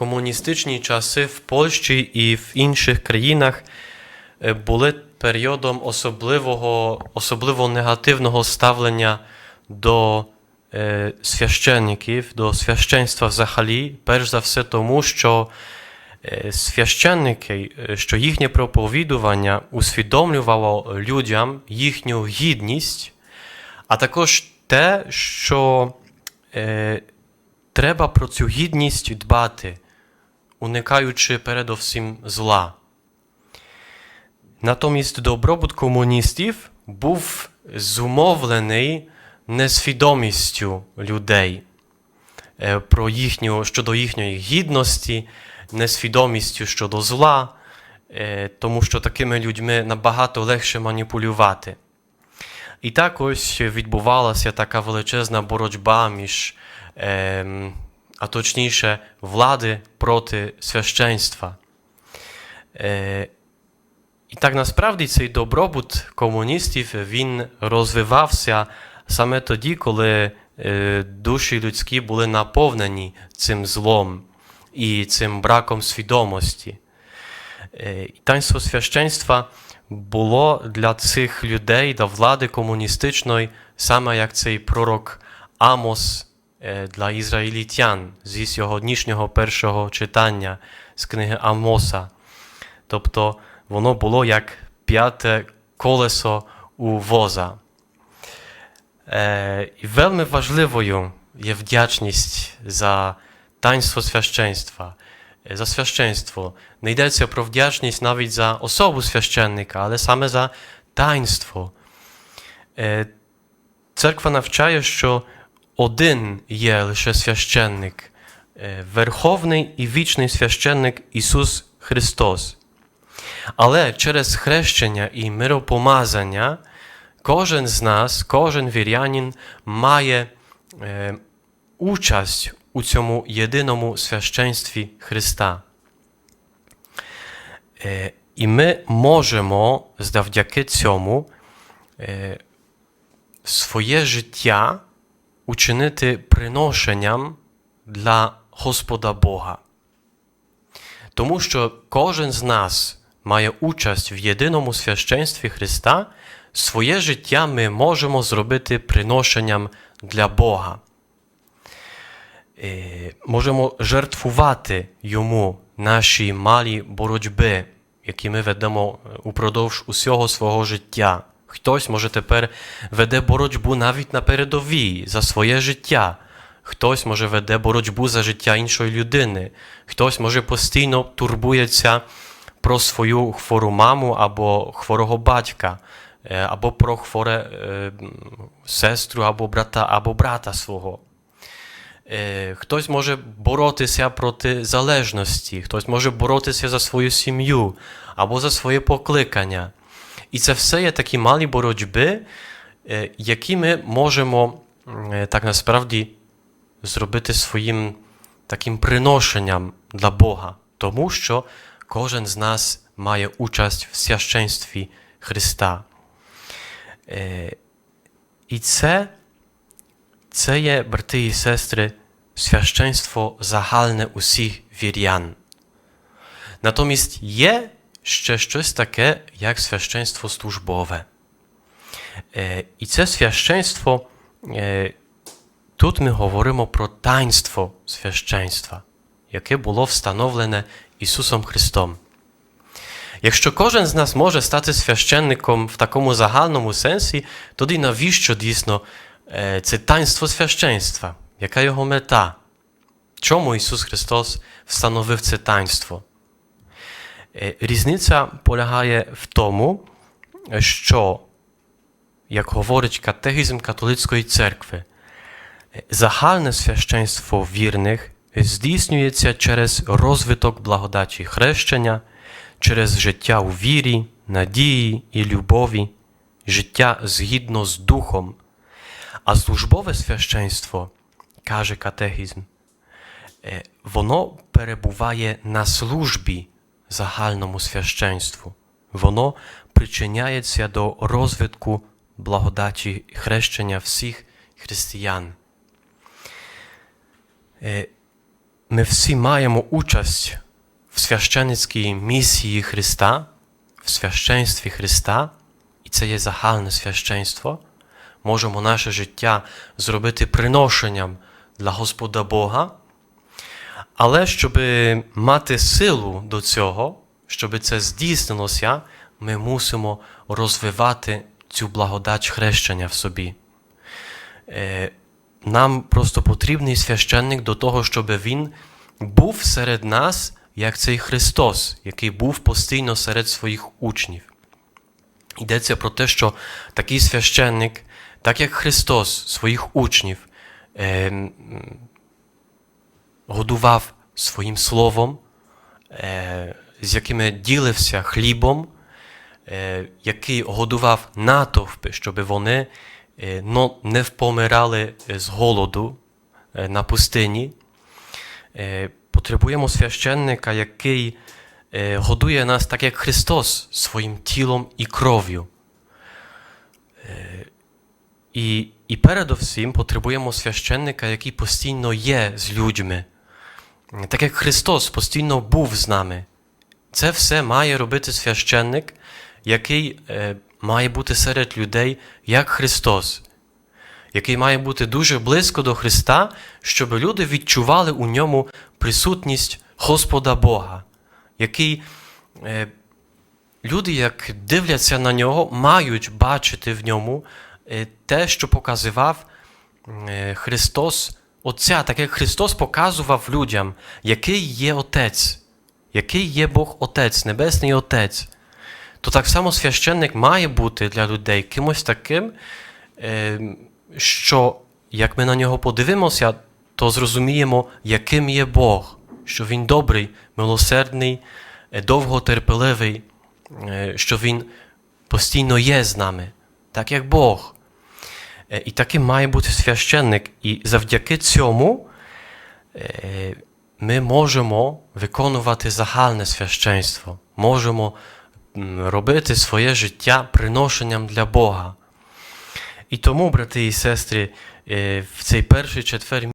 комуністичні часи в Польщі і в інших країнах е, були періодом особливого, особливо негативного ставлення до е, священників, до священства взагалі, перш за все тому, що е, священники, що їхнє проповідування усвідомлювало людям їхню гідність, а також те, що е, треба про цю гідність дбати, уникаючи передовсім зла. Натомість добробут комуністів був зумовлений несвідомістю людей е, про їхню, щодо їхньої гідності, несвідомістю щодо зла, е, тому що такими людьми набагато легше маніпулювати. І так ось відбувалася така величезна боротьба між, ем, а точніше, влади проти священства. Е, і так насправді цей добробут комуністів він розвивався саме тоді, коли е, душі людські були наповнені цим злом і цим браком свідомості. Е, таїнство священства було для цих людей, для влади комуністичної, саме як цей пророк Амос для ізраїлітян зі сьогоднішнього першого читання з книги Амоса. Тобто воно було як п'яте колесо у воза. Е, І вельми важливою є вдячність за таїнство священства. Е, За священство. Не йдеться про вдячність навіть за особу священника, але саме за таїнство. Е, Церква навчає, що один є лише священник, е, верховний і вічний священник Ісус Христос. Але через хрещення і миропомазання кожен з нас, кожен вірянин має е, участь у цьому єдиному священстві Христа. Е, і ми можемо завдяки цьому своє життя учинити приношенням для Господа Бога. Тому що кожен з нас має участь в єдиному священстві Христа, своє життя ми можемо зробити приношенням для Бога. Е, Можемо жертвувати Йому наші малі боротьби, які ми ведемо упродовж усього свого життя. Хтось, може, тепер веде боротьбу навіть на передовій за своє життя. Хтось, може, веде боротьбу за життя іншої людини. Хтось, може, постійно турбується про свою хвору маму або хворого батька, е, або про хворе е, сестру або брата, або брата свого. Е, Хтось може боротися проти залежності, хтось може боротися за свою сім'ю або за своє покликання. І це все є такі малі боротьби, е, які ми можемо е, так насправді зробити своїм таким приношенням для Бога, тому що кожен з нас має участь в священстві Христа. Е, І це, це є, брати і сестри, священство загальне усіх вірян. Натомість є ще щось таке, як священство службове. Е, І це священство, е, тут ми говоримо про таїнство священства, яке було встановлене Ісусом Христом. Якщо кожен з нас може стати священником в такому загальному сенсі, тоді навіщо дійсно е, це таїнство священства? Яка його мета? Чому Ісус Христос встановив це таїнство? Е, Різниця полягає в тому, що, як говорить катехізм католицької церкви, загальне священство вірних здійснюється через розвиток благодаті хрещення, через життя у вірі, надії і любові, життя згідно з духом. А службове священство, каже катехізм, е, воно перебуває на службі загальному священству. Воно причиняється до розвитку благодаті хрещення всіх християн. Е, ми всі маємо участь в священницькій місії Христа, в священстві Христа, і це є загальне священство, можемо наше життя зробити приношенням для Господа Бога. Але щоб мати силу до цього, щоб це здійснилося, ми мусимо розвивати цю благодать хрещення в собі. Е, Нам просто потрібний священник до того, щоб він був серед нас, як цей Христос, який був постійно серед своїх учнів. Йдеться про те, що такий священник, так як Христос своїх учнів, е, м, годував своїм словом, е, з якими ділився хлібом, е, який годував натовпи, щоб вони е, не впомирали з голоду на пустині. Потребуємо священника, який годує нас так, як Христос, своїм тілом і кров'ю. І, і передовсім потребуємо священника, який постійно є з людьми. Так як Христос постійно був з нами. Це все має робити священник, який е, має бути серед людей, як Христос, який має бути дуже близько до Христа, щоб люди відчували у ньому присутність Господа Бога, який е, люди, як дивляться на нього, мають бачити в ньому е, те, що показував Христос Отця, так як Христос показував людям, який є Отець, який є Бог Отець, Небесний Отець, то так само священник має бути для людей кимось таким, е, що як ми на нього подивимося, то зрозуміємо, яким є Бог, що Він добрий, милосердний, е, довготерпеливий, е, що Він постійно є з нами, так як Бог. Е, І таким має бути священник. І завдяки цьому е, ми можемо виконувати загальне священство, можемо робити своє життя приношенням для Бога. І тому, брати і сестри, е, в цей перший четвер